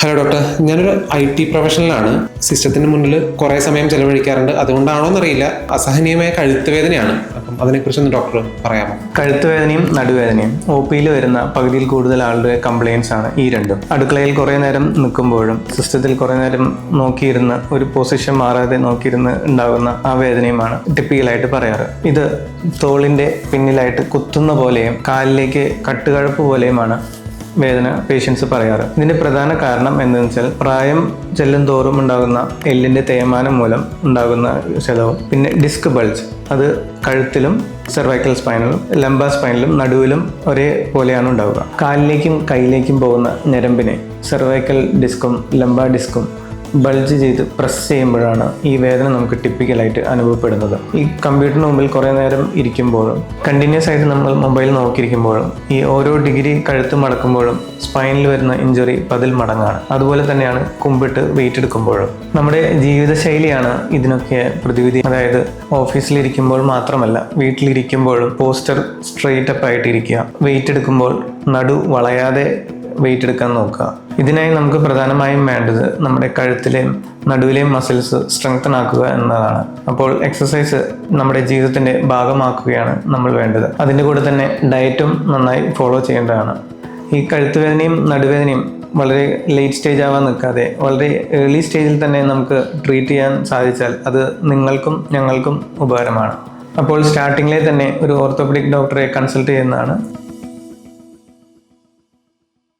Hello doctor ഞാനൊരു I T പ്രൊഫഷണലാണ് സിസ്റ്റത്തിന് മുന്നിൽ കുറേ സമയം ചെലവഴിക്കാറുണ്ട്. അതുകൊണ്ടാണോ എന്നറിയില്ല അസഹനീയമായ കഴുത്ത് വേദനയാണ് അപ്പം അതിനെക്കുറിച്ചൊന്ന് ഡോക്ടർ പറയാമോ? കഴുത്ത് വേദനയും നടുവേദനയും ഒ പിയിൽ വരുന്ന പകുതിയിൽ കൂടുതൽ ആളുടെ കംപ്ലയിൻസ് ആണ് ഈ രണ്ടും. അടുക്കളയിൽ കുറേ നേരം നിൽക്കുമ്പോഴും സിസ്റ്റത്തിൽ കുറേ നേരം നോക്കിയിരുന്ന് ഒരു പൊസിഷൻ മാറാതെ നോക്കിയിരുന്ന് ഉണ്ടാകുന്ന ആ വേദനയുമാണ് ടിപ്പിക്കലായിട്ട് പറയാറ്. ഇത് തോളിന്റെ പിന്നിലായിട്ട് കുത്തുന്ന പോലെയും കാലിലേക്ക് കട്ടുകഴപ്പ് പോലെയുമാണ് വേദന പേഷ്യൻസ് പറയാറ്. ഇതിന്റെ പ്രധാന കാരണം എന്താണെന്ന് വെച്ചാൽ പ്രായം ചെല്ലും തോറും ഉണ്ടാകുന്ന എല്ലിന്റെ തേയ്മാനം മൂലം ഉണ്ടാകുന്ന ചെലവും പിന്നെ ഡിസ്ക് ബൾജ് അത് കഴുത്തിലും സെർവൈക്കൽ സ്പൈനിലും ലംബ സ്പൈനിലും നടുവിലും ഒരേ പോലെയാണ് ഉണ്ടാവുക. കാലിലേക്കും കൈയിലേക്കും പോകുന്ന ഞരമ്പിനെ സെർവൈക്കൽ ഡിസ്കും ലംബ ഡിസ്കും ബൾജ് ചെയ്ത് പ്രസ് ചെയ്യുമ്പോഴാണ് ഈ വേദന നമുക്ക് ടിപ്പിക്കലായിട്ട് അനുഭവപ്പെടുന്നത്. ഈ കമ്പ്യൂട്ടറിന് മുമ്പിൽ കുറേ നേരം ഇരിക്കുമ്പോഴും കണ്ടിന്യൂസ് ആയിട്ട് നമ്മൾ മൊബൈൽ നോക്കിയിരിക്കുമ്പോഴും ഈ ഓരോ ഡിഗ്രി കഴുത്ത് മടക്കുമ്പോഴും സ്പൈനിൽ വരുന്ന ഇഞ്ചുറി പതിൽ മടങ്ങാണ്. അതുപോലെ തന്നെയാണ് കുമ്പിട്ട് വെയിറ്റ് എടുക്കുമ്പോഴും. നമ്മുടെ ജീവിതശൈലിയാണ് ഇതിനൊക്കെ പ്രതിവിധി. അതായത് ഓഫീസിലിരിക്കുമ്പോൾ മാത്രമല്ല വീട്ടിലിരിക്കുമ്പോഴും പോസ്റ്റർ സ്ട്രെയിറ്റ് അപ്പ് ആയിട്ട് ഇരിക്കുക. വെയിറ്റ് എടുക്കുമ്പോൾ നടു വളയാതെ വെയിറ്റ് എടുക്കാൻ നോക്കുക. ഇതിനായി നമുക്ക് പ്രധാനമായും വേണ്ടത് നമ്മുടെ കഴുത്തിലെയും നടുവിലെയും മസിൽസ് സ്ട്രെങ്തൻ ആക്കുക എന്നതാണ്. അപ്പോൾ എക്സസൈസ് നമ്മുടെ ജീവിതത്തിന്റെ ഭാഗമാക്കുകയാണ് നമ്മൾ വേണ്ടത്. അതിന്റെ കൂടെ തന്നെ ഡയറ്റും നന്നായി ഫോളോ ചെയ്യേണ്ടതാണ്. ഈ കഴുത്തുവേദനയും നടുവേദനയും വളരെ ലേറ്റ് സ്റ്റേജ് ആവാൻ നിൽക്കാതെ വളരെ ഏർലി സ്റ്റേജിൽ തന്നെ നമുക്ക് ട്രീറ്റ് ചെയ്യാൻ സാധിച്ചാൽ അത് നിങ്ങൾക്കും ഞങ്ങൾക്കും ഉപകാരമാണ്. അപ്പോൾ സ്റ്റാർട്ടിങ്ങിലെ തന്നെ ഒരു ഓർത്തോപെഡിക് ഡോക്ടറെ കൺസൾട്ട് ചെയ്യുന്നതാണ്.